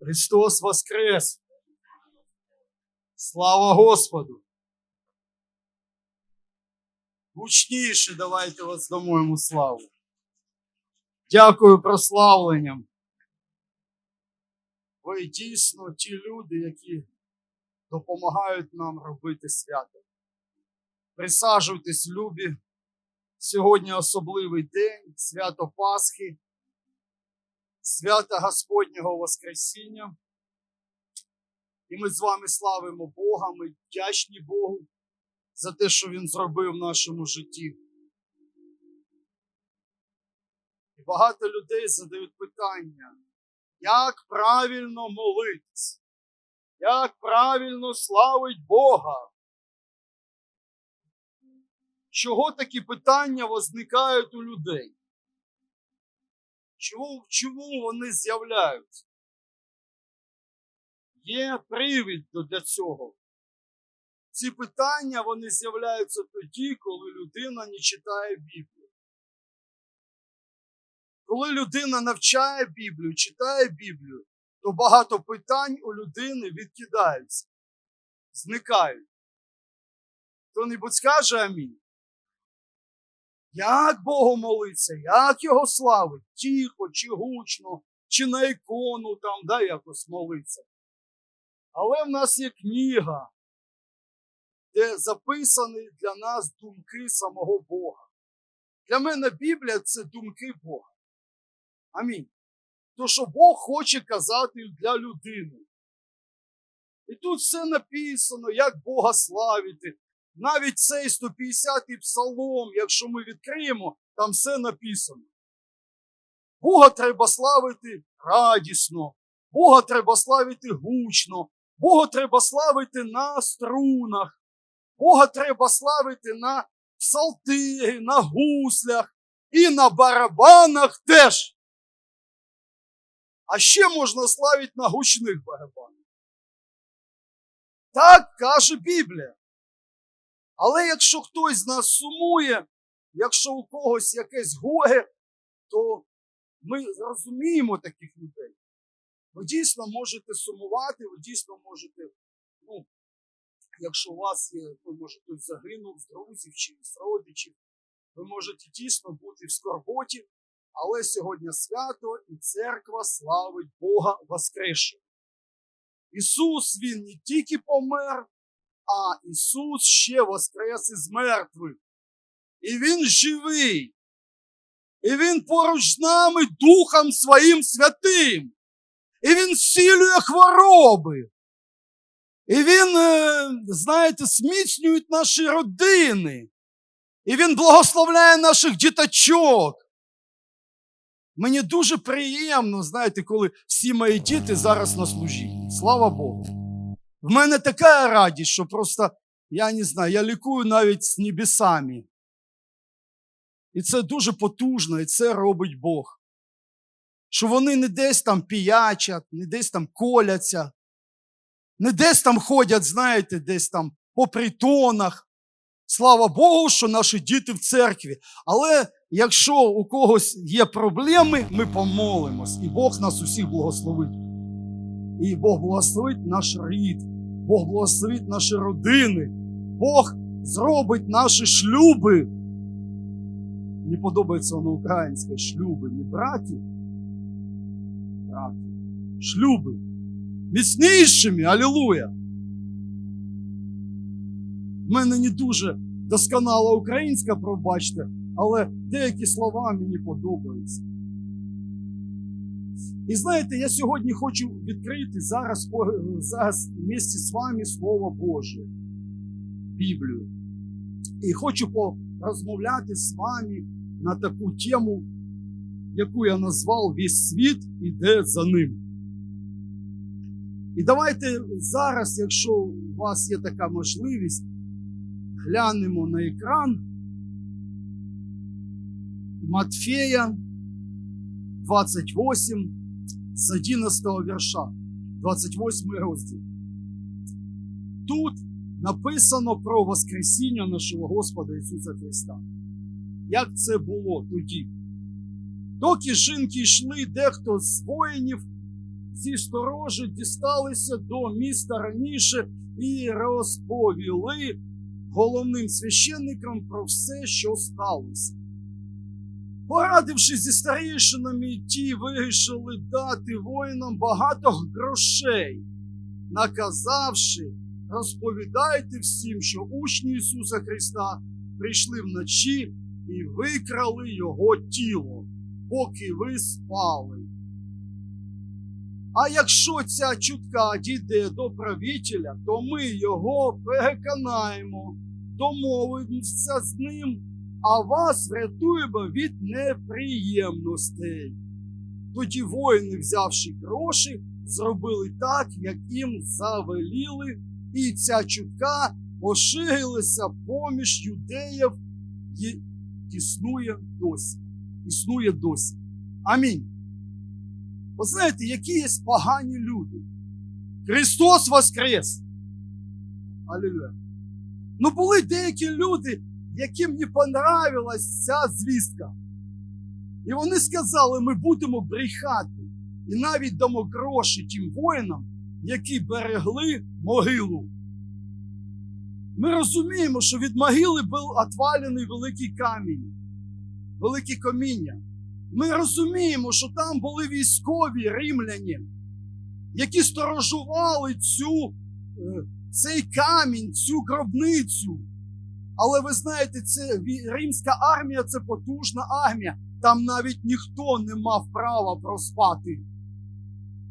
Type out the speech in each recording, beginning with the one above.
Христос Воскрес! Слава Господу! Гучніше давайте воздамо йому славу. Дякую прославленням. Ви дійсно ті люди, які допомагають нам робити свято. Присаджуйтесь, любі. Сьогодні особливий день, свято Пасхи, свято Господнього Воскресіння. І ми з вами славимо Бога, ми вдячні Богу за те, що Він зробив в нашому житті. І багато людей задають питання, як правильно молитись, як правильно славить Бога. Чого такі питання возникають у людей? Чому, чому вони з'являються? Є привід для цього. Ці питання вони з'являються тоді, коли людина не читає Біблію. Коли людина навчає Біблію, читає Біблію, то багато питань у людини відкидаються, зникають. Хто-небудь скаже амінь. Як Богу молиться, як його славить, тихо, чи гучно, чи на ікону там, да, якось молиться. Але в нас є книга, де записані для нас думки самого Бога. Для мене Біблія це думки Бога. Амінь. То, що Бог хоче казати для людини. І тут все написано, як Бога славити. Навіть цей 150-й псалом, якщо ми відкриємо, там все написано. Бога треба славити радісно, Бога треба славити гучно, Бога треба славити на струнах, Бога треба славити на псалтирі, на гуслях і на барабанах теж. А ще можна славити на гучних барабанах. Так каже Біблія. Але якщо хтось з нас сумує, якщо у когось якесь горе, то ми розуміємо таких людей. Ви дійсно можете сумувати, ви дійсно можете, ну, якщо у вас є, ви може хтось загинув з друзів чи з родичів, ви можете дійсно бути в скорботі, але сьогодні свято і церква славить Бога Воскресшого. Ісус Він не тільки помер, а Ісус ще воскрес із мертвих. І Він живий. І Він поруч з нами Духом Своїм Святим. І Він зцілює хвороби. І Він, е, знаєте, зміцнює наші родини. І Він благословляє наших діточок. Мені дуже приємно, знаєте, коли всі мої діти зараз на служінні. Слава Богу. В мене така радість, що просто, я не знаю, я лікую навіть з небесами. І це дуже потужно, і це робить Бог. Що вони не десь там піячать, не десь там коляться, не десь там ходять, знаєте, десь там по притонах. Слава Богу, що наші діти в церкві. Але якщо у когось є проблеми, ми помолимось, і Бог нас усіх благословить. І Бог благословить наш рід, Бог благословить наші родини, Бог зробить наші шлюби. Мені подобається воно українське шлюби, не браті, браті, шлюби. Міцнішими, алілуя. В мене не дуже досконала українська, пробачте, але деякі слова мені подобаються. І знаєте, я сьогодні хочу відкрити зараз, зараз вместе з вами Слово Боже, Біблію. І хочу порозмовляти з вами на таку тему, яку я назвав Весь світ іде за ним. І давайте зараз, якщо у вас є така можливість, глянемо на екран Матфея 28 з 11 вірша, 28 розділ. Тут написано про Воскресіння нашого Господа Ісуса Христа. Як це було тоді? Доки жінки йшли, дехто з воїнів зі сторожі дісталися до міста раніше і розповіли головним священникам про все, що сталося. Порадивши зі старішинами, ті вирішили дати воїнам багато грошей, наказавши, розповідайте всім, що учні Ісуса Христа прийшли вночі і викрали Його тіло, поки ви спали. А якщо ця чутка дійде до правителя, то ми його переконаємо, домовимося з ним, а вас врятуємо від неприємностей. Тоді воїни, взявши гроші, зробили так, як їм завеліли, і ця чутка поширилася поміж юдеїв і існує досі. Існує досі. Амінь. Ви знаєте, які є погані люди. Христос Воскрес! Алілуя. Ну були деякі люди, яким не понравилась ця звістка. І вони сказали, ми будемо брехати і навіть дамо гроші тим воїнам, які берегли могилу. Ми розуміємо, що від могили був отвалений великий камінь, велике каміння. Ми розуміємо, що там були військові римляні, які сторожували цю, е, цей камінь, цю гробницю. Але ви знаєте, це римська армія це потужна армія. Там навіть ніхто не мав права проспати.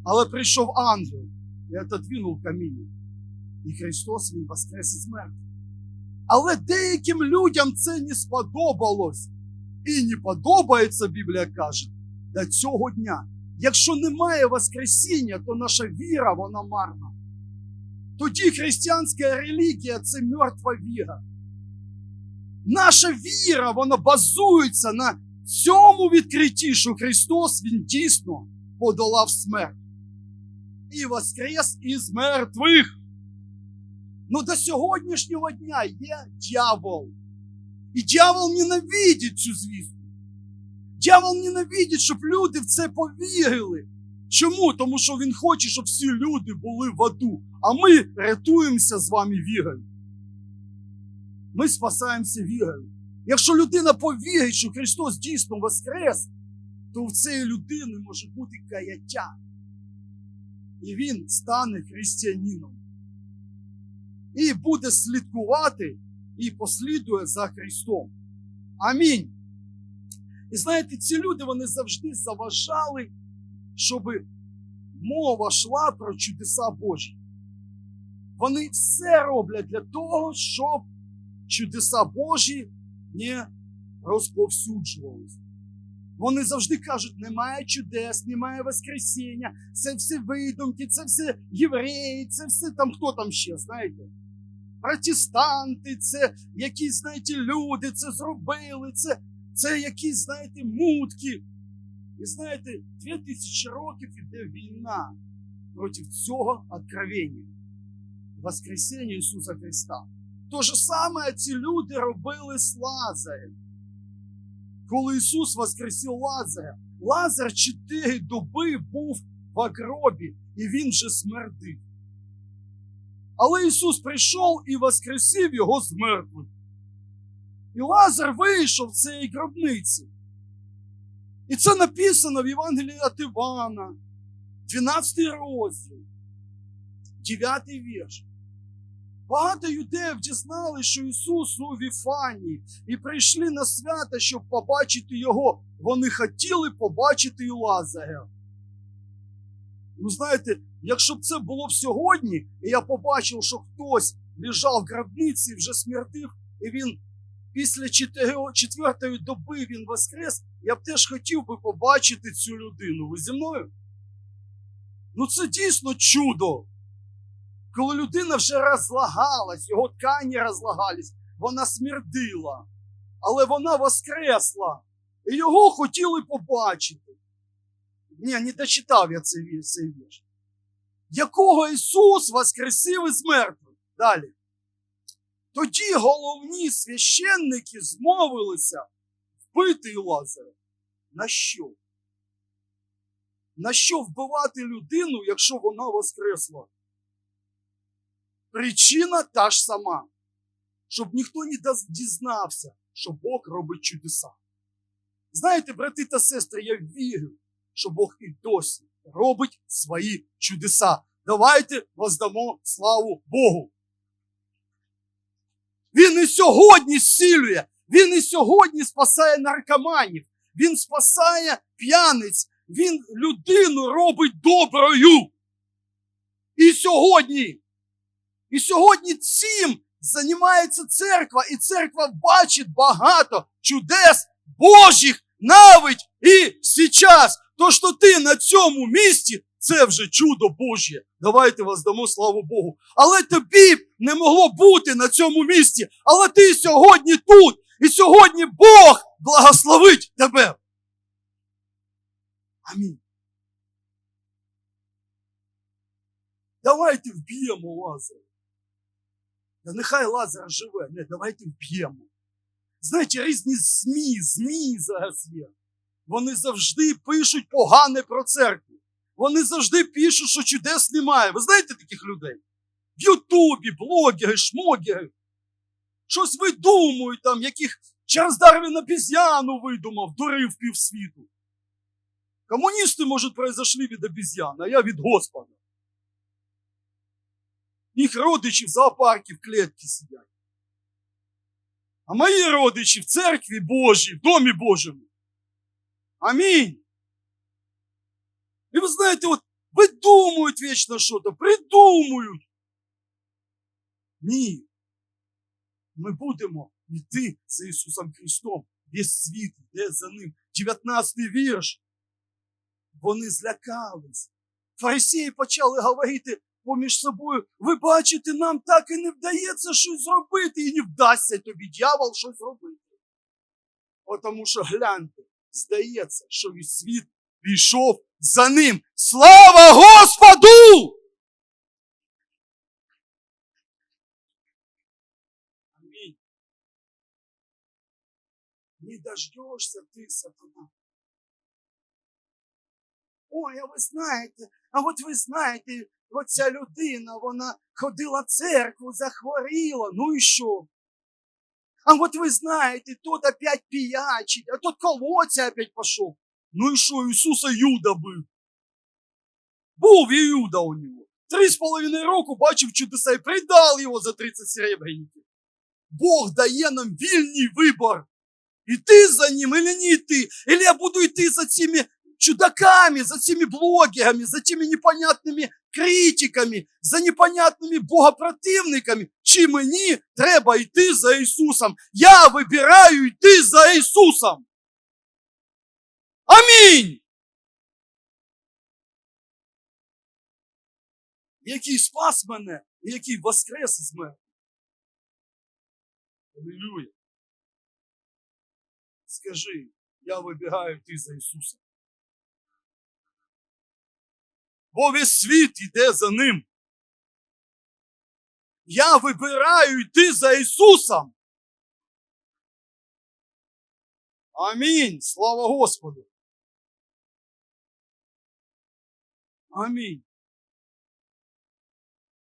Але прийшов ангел і отодвинув каміння. І Христос Він воскрес із мертвих. Але деяким людям це не сподобалось. І не подобається, Біблія каже, до цього дня. Якщо немає Воскресіння, то наша віра, вона марна. Тоді християнська релігія це мертва віра. Наша віра, вона базується на цьому відкритті, що Христос Він дійсно подолав смерть. І воскрес із мертвих. Ну до сьогоднішнього дня є дьявол. І дьявол ненавидить цю звістку. Дьявол ненавидить, щоб люди в це повірили. Чому? Тому що він хоче, щоб всі люди були в аду. А ми рятуємося з вами вірою. Ми спасаємося вірою. Якщо людина повірить, що Христос дійсно воскрес, то в цієї людини може бути каяття. І він стане християнином. І буде слідкувати і послідує за Христом. Амінь. І знаєте, ці люди вони завжди заважали, щоб мова йшла про чудеса Божі. Вони все роблять для того, щоб чудеса Божі не розповсюджувалися. Вони завжди кажуть, немає чудес, немає Воскресіння, це все видумки, це все євреї, це все там хто там ще, знаєте? Протестанти, це якісь, знаєте, люди це зробили, це, це якісь, знаєте, мутки. І знаєте, дві тисячі років іде війна проти цього откровення. Воскресіння Ісуса Христа. То же саме ці люди робили з Лазарем. Коли Ісус воскресив Лазаря, Лазар чотири доби був в гробі, і він вже смердив. Але Ісус прийшов і воскресив його з мертвих. І Лазар вийшов з цієї гробниці. І це написано в Євангелії від Івана, 12 розділ, 9 вірш. Багато юдеїв дізнали, що Ісус у Віфанії і прийшли на свято, щоб побачити Його. Вони хотіли побачити і Лазаря. Ну, знаєте, якщо б це було б сьогодні, і я побачив, що хтось лежав в гробниці вже смертив, і він після четвертої доби він воскрес, я б теж хотів би побачити цю людину. Ви зі мною? Ну це дійсно чудо. Коли людина вже розлагалась, його ткані розлагались, вона смердила, але вона воскресла, і його хотіли побачити. Ні, не дочитав я цей цей вірш. Якого Ісус воскресив із мертвих. Далі. Тоді головні священники змовилися вбити Лазаря. На що? На що вбивати людину, якщо вона воскресла? Причина та ж сама, щоб ніхто не дізнався, що Бог робить чудеса. Знаєте, брати та сестри, я вірю, що Бог і досі робить свої чудеса. Давайте воздамо славу Богу. Він і сьогодні зцілює, він і сьогодні спасає наркоманів, він спасає п'яниць, він людину робить доброю. І сьогодні, і сьогодні цим займається церква, і церква бачить багато чудес Божих навіть і сейчас. То, що ти на цьому місці, це вже чудо Божє. Давайте воздамо славу Богу. Але тобі б не могло бути на цьому місці. Але ти сьогодні тут. І сьогодні Бог благословить тебе. Амінь. Давайте вб'ємо Лазаря. Та нехай Лазар живе. Не, давайте вб'ємо. Знаєте, різні ЗМІ, ЗМІ зараз є. Вони завжди пишуть погане про церкву. Вони завжди пишуть, що чудес немає. Ви знаєте таких людей? В Ютубі, блогери, шмогери. Щось видумують там, яких Чарльз Дарвін обіз'яну видумав, дурив півсвіту. Комуністи, може, произошли від обіз'ян, а я від Господа. Їх родичі в зоопаркі в клітці сидять. А мої родичі в церкві Божій, в домі Божому. Амінь. І ви знаєте, от видумують вічно щось, придумують. Ні. Ми будемо йти за Ісусом Христом. Весь світ йде за ним. 19 вірш. Вони злякались. Фарисеї почали говорити поміж собою. Ви бачите, нам так і не вдається щось зробити, і не вдасться тобі дьявол щось зробити. Тому що гляньте, здається, що весь світ пішов за ним. Слава Господу! Не дождешься ти, сатана. Ой, а ви знаєте, а от ви знаєте, оця людина, вона ходила в церкву, захворіла, ну і що? А от ви знаєте, тот опять пиячить, а тот колоться опять пішов. Ну і що, Ісуса Юда? Був і Юда у нього. Три з половиною року бачив чудеса і придав його за 30 серебряників. Бог дає нам вільний вибор. Іти за ним или не йти. Или я буду йти за цими чудаками, за цими блогерами, за тими непонятними критиками, за непонятними богопротивниками. Чи мені треба йти за Ісусом? Я вибираю йти за Ісусом. Амінь. Який спас мене, який воскрес з мене. Алілюя. Скажи, я вибираю йти за Ісусом. Бо весь світ йде за ним. Я вибираю йти за Ісусом. Амінь. Слава Господу. Амінь.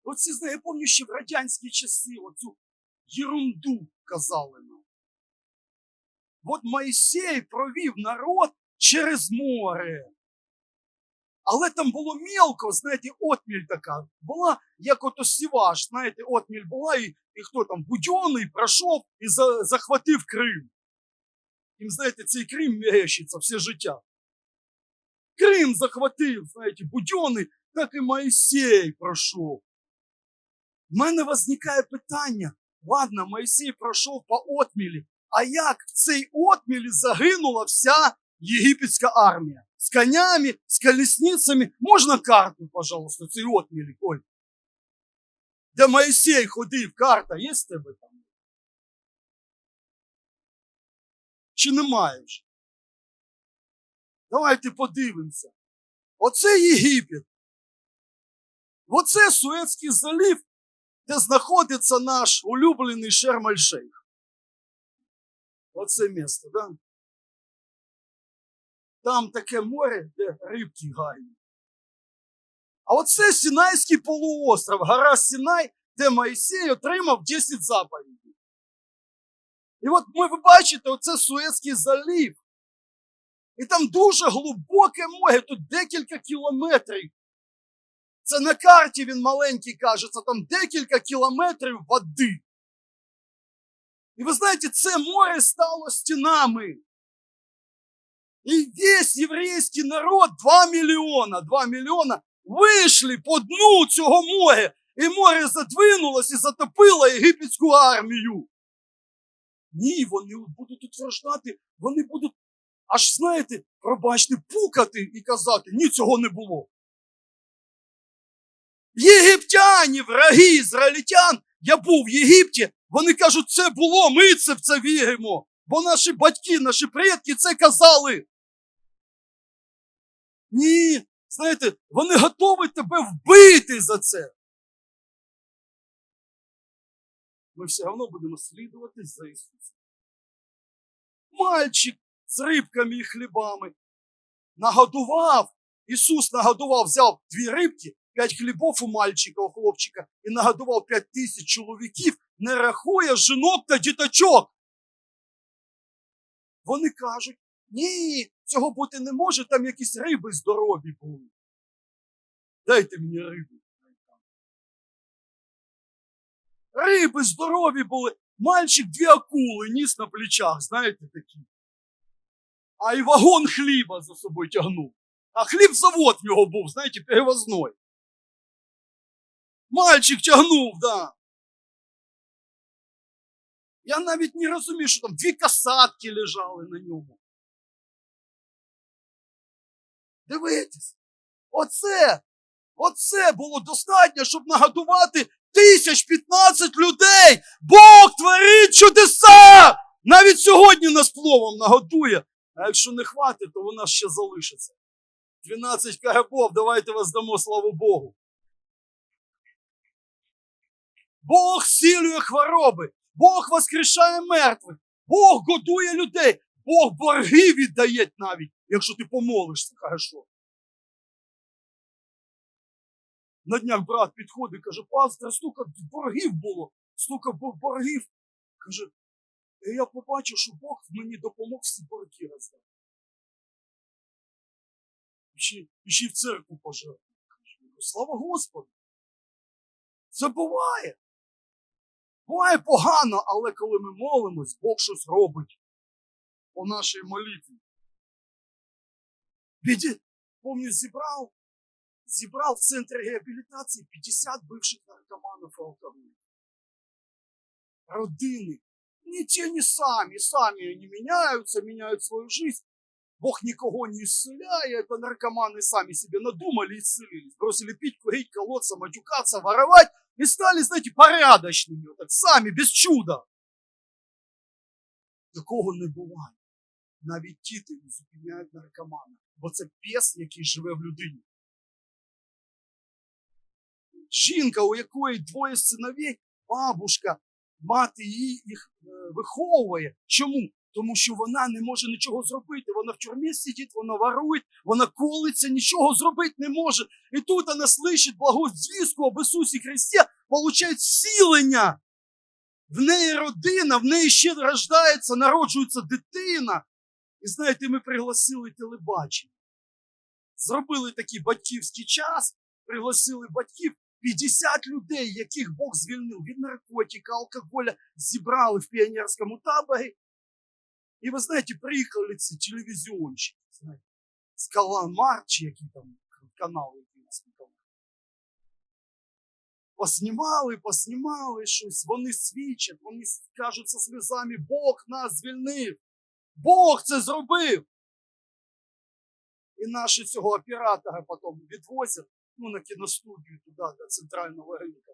Оці, знає, я пам'ятаю, ще в радянські часи оцю єрунду казали нам. От Моїсей провів народ через море. Але там було мілко, знаєте, отміль така. Була, як ото сіваш, знаєте, отміль була, і, і хто там, Будьонний пройшов і за, захватив Крим. Їм, знаєте, цей Крим мерещиться все життя. Крим захватив, знаєте, Будьонний, так і Моїсей пройшов. У мене возникає питання. Ладно, Моїсей пройшов по отмілі, а як в цей отмілі загинула вся єгипетська армія? З конями, з колесницями. Можна карту, пожалуйста, цей отмілі, Коль? Де Моїсей ходив, карта є тебе там? Чи немає вже? Давайте подивимося. Оце Єгипет. Оце Суецький залів де знаходиться наш улюблений Шермаль-Шейх. Оце місто, да? Там таке море, де рибки гарні. А оце Сінайський полуостров, гора Сінай, де Моїсей отримав 10 заповідей. І от ми, ви бачите, оце Суецький залів. І там дуже глибоке море, тут декілька кілометрів. Це на карті він маленький кажеться, там декілька кілометрів води. І ви знаєте, це море стало стінами. І весь єврейський народ, 2 мільйона, 2 мільйона, вийшли по дну цього моря. І море задвинулось і затопило єгипетську армію. Ні, вони будуть утверждати, вони будуть, аж знаєте, пробачте, пукати і казати, ні, цього не було. Єгиптяні, враги ізраїльтян, я був в Єгипті, вони кажуть, це було, ми це в це віримо. Бо наші батьки, наші предки це казали. Ні, знаєте, вони готові тебе вбити за це. Ми все одно будемо слідувати за Ісусом. Мальчик з рибками і хлібами нагодував. Ісус нагодував, взяв дві рибки, п'ять хлібов у мальчика, у хлопчика, і нагодував п'ять тисяч чоловіків, не рахує жінок та діточок. Вони кажуть, ні, цього бути не може, там якісь риби здорові були. Дайте мені рибу. Риби здорові були. Мальчик дві акули ніс на плечах, знаєте такі. А й вагон хліба за собою тягнув. А хлібзавод в нього був, знаєте, перевозной. Мальчик тягнув, да. Я навіть не розумію, що там дві касатки лежали на ньому. Дивитесь, оце, оце було достатньо, щоб нагодувати тисяч 15 людей. Бог творить чудеса! Навіть сьогодні нас пловом нагодує. А якщо не хватить, то вона ще залишиться. 12 карабов, давайте воздамо славу Богу. Бог зцілює хвороби, Бог воскрешає мертвих, Бог годує людей, Бог борги віддає навіть, якщо ти помолишся, хорошо. На днях брат підходить, каже, пастор, стільки боргів було, стільки боргів. Каже, і я побачив, що Бог мені допомог всі борги роздати. І ще, ще в церкву пожертвував. Кажу, Слава Господу! Це буває. Буває погано, але коли ми молимось, Бог щось робить по нашій молитві. Біді, помню, зібрав, зібрав в центрі реабілітації 50 бивших наркоманів і алкоголів. Родини. Ни те, ни сами. Сами они меняются, меняют свою жизнь. Бог никого не исцеляет, а наркоманы сами себе надумали и исцелились. Бросили пить, курить, колоться, матюкаться, воровать и стали, знаете, порядочными. Вот так, сами, без чуда. Такого не буває. Навіть діти не зупиняють наркомана, бо це пес, який живе в людині. Жінка, у якої двоє синовей, бабушка, мати її їх е, виховує. Чому? Тому що вона не може нічого зробити. Вона в тюрмі сидить, вона ворує, вона колиться, нічого зробити не може. І тут вона слышить благу звістку об Ісусі Христі, получає зцілення. В неї родина, в неї ще рождається, народжується дитина. І знаєте, ми пригласили телебачення. Зробили такий батьківський час, пригласили батьків. 50 людей, яких Бог звільнив від наркотика, алкоголя, зібрали в піонерському таборі. І ви знаєте, приїхали ці телевізіонщики, знаєте, з Каламар, чи які там канали які нас на каналі. Поснімали, поснімали щось, вони свідчать, вони кажуть зі сльозами, Бог нас звільнив. Бог це зробив. І наші цього оператора потім відвозять ну, на кіностудію туди, до центрального ринка.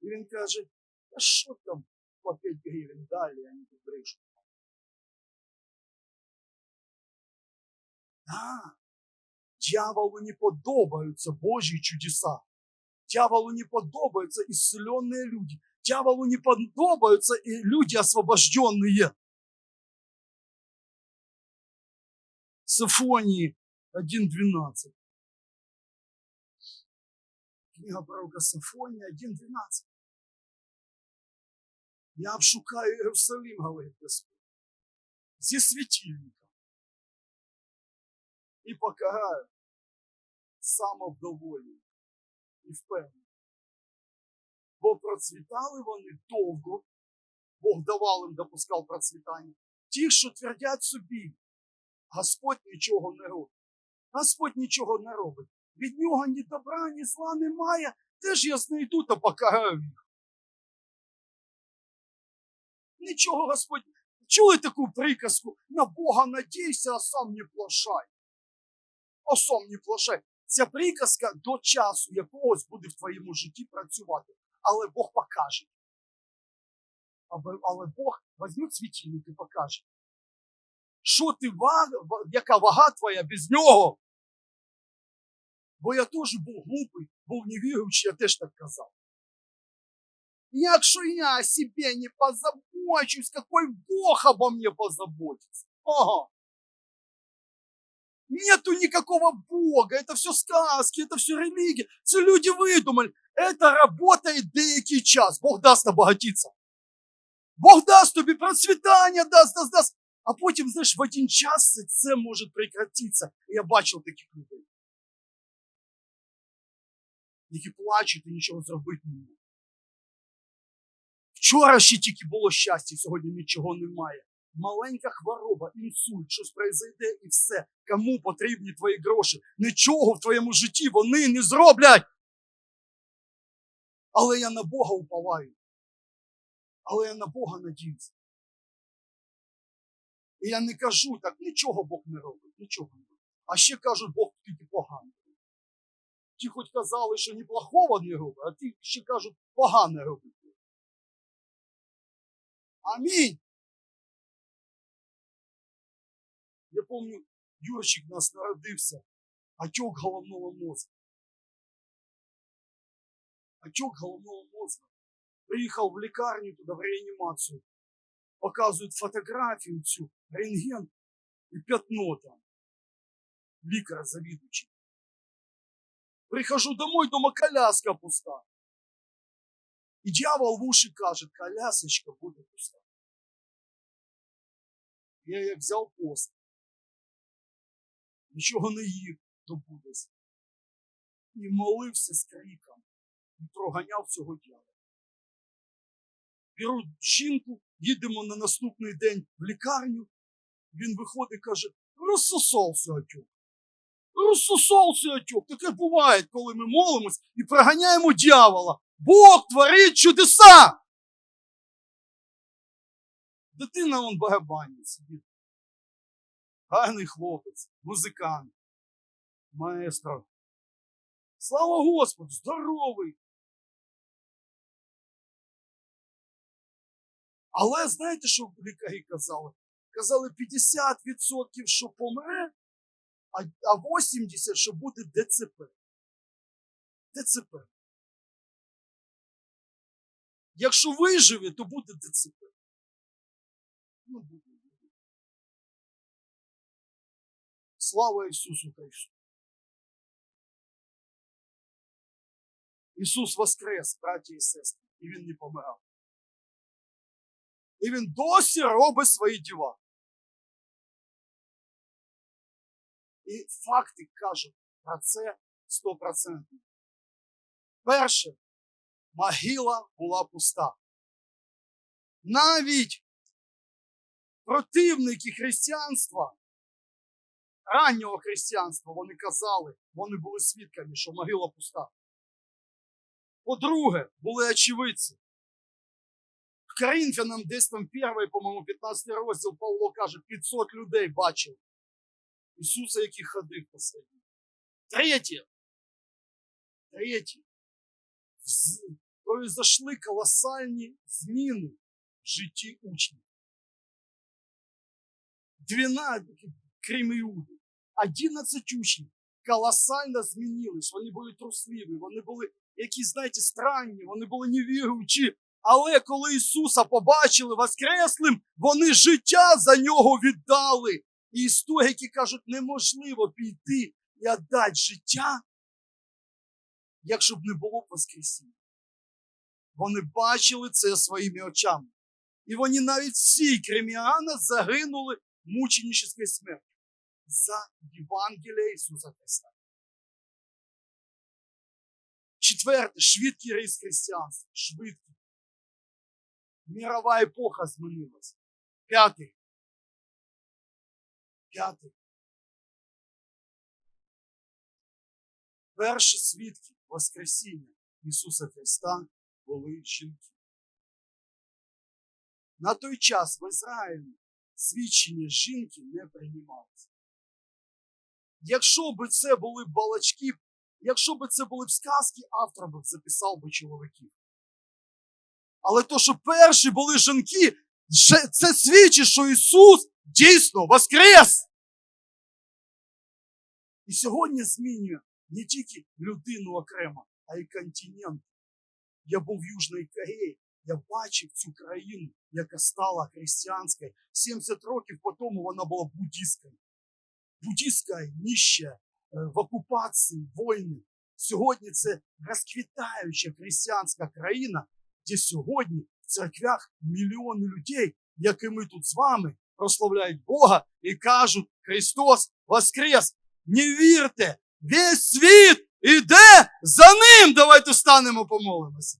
І він каже, а що там по 5 гривень далі, а не брешуть. Да, дьяволу не подобаються Божі чудеса. Дьяволу не подобаются исцеленные люди. Дьяволу не подобаются и люди освобожденные. Сафонии 1.12. Книга пророка Сафонія 1.12. Я обшукаю Єрусалим, говорить Господь, зі світильника і покараю самовдоволі і впевнений. Бо процвітали вони довго, Бог давав їм, допускав процвітання. Ті, що твердять собі, Господь нічого не робить. Господь нічого не робить. Від нього ні добра, ні зла немає. Теж я знайду та покараю їх. Нічого, Господь. Чули таку приказку? На Бога надійся, а сам не плашай. А сам не плашай. Ця приказка до часу якогось буде в твоєму житті працювати. Але Бог покаже. Але Бог візьме світильник і покаже. Що ти вага, ва- яка вага твоя без нього? Бо я теж був глупий, був невіруючий, я теж так казав. Якщо я о себе не позабочусь, какой Бог обо мне позаботится? Ага. Нету никакого Бога, это все сказки, это все религия. Це люди выдумали. Это работает деякий час. Бог дасть обогатиться. Бог дасть тобі процвітання, дасть, дасть, дасть. А потім, знаєш, в один час це- може прекратитися. Я бачив таких людей. Які плачуть і нічого зробити не можуть. Вчора ще тільки було щастя, сьогодні нічого немає. Маленька хвороба, інсульт, щось произойде і все. Кому потрібні твої гроші? Нічого в твоєму житті вони не зроблять. Але я на Бога уповаю. Але я на Бога надіюся. І я не кажу так, нічого Бог не робить, нічого не робить. А ще кажуть, Бог тільки поганий. Ті хоч казали, що неплохого не робить, а ті ще кажуть, погане робить. Амінь. Я помню, Юрчик у нас народився, отек головного мозга. Отек головного мозга. Приїхав в лікарню туди, в реанімацію. Показують фотографію цю, рентген і пятно там. Лікар завідуючий. Прихожу домой, дома коляска пуста. І дьявол в уші каже, колясочка буде пуста. Я як взяв пост. Нічого не їв до Будес. І молився з криком. І проганяв цього дьявола. Беру жінку, їдемо на наступний день в лікарню. Він виходить і каже: розсосався отюк. Розсосався отюк. Таке буває, коли ми молимось і проганяємо дьявола. Бог творить чудеса. Дитина он багабанить сидить. Гарний хлопець, музикант, маестро. Слава Господу, здоровий. Але знаєте, що лікарі казали? Казали 50%, що помре, а а 80% що буде ДЦП. ДЦП. Якщо виживе, то буде ДЦП. Ну, буде. Слава Ісусу Христу. Ісус воскрес, браті і сестри, і Він не помирав. І Він досі робить свої діла. І факти кажуть про це 100%. Перше, могила була пуста. Навіть противники християнства, раннього християнства, вони казали, вони були свідками, що могила пуста. По-друге, були очевидці. Коринфянам десь там перший, по-моєму, 15 розділ Павло каже, 500 людей бачив Ісуса, який ходив посеред. них. Третє. Третє. Произошли колосальні зміни в житті учнів. 12, крім Іуди, 11 учнів колосально змінились. Вони були трусливі, вони були які, знаєте, странні, вони були невіруючі. Але коли Ісуса побачили воскреслим, вони життя за нього віддали. І історики кажуть, неможливо піти і віддати життя, якщо б не було Воскресіння. Вони бачили це своїми очами. І вони навіть всі креміана загинули мученическою смертю за Євангелія Ісуса Христа. Четверте, швидкий ріст християнства. Швидкий. Мірова епоха змінилася. П'ятий. П'ятий. Перші свідки Воскресіння Ісуса Христа були жінки. На той час в Ізраїлі свідчення жінки не приймалося. Якщо б це були балачки, якщо б це були б сказки, автор би записав би чоловіків. Але то, що перші були жінки, це свідчить, що Ісус дійсно воскрес. І сьогодні змінює не тільки людину окремо, а й континент. Я був в Южній Кореї, я бачив цю країну, яка стала християнською. 70 років по тому вона була буддійською. Буддійська, ніща, е, в окупації, війни. Сьогодні це розквітаюча християнська країна, де сьогодні в церквях мільйони людей, як і ми тут з вами, прославляють Бога і кажуть, Христос воскрес! Не вірте! Весь світ іде за ним! Давайте станемо помолимося.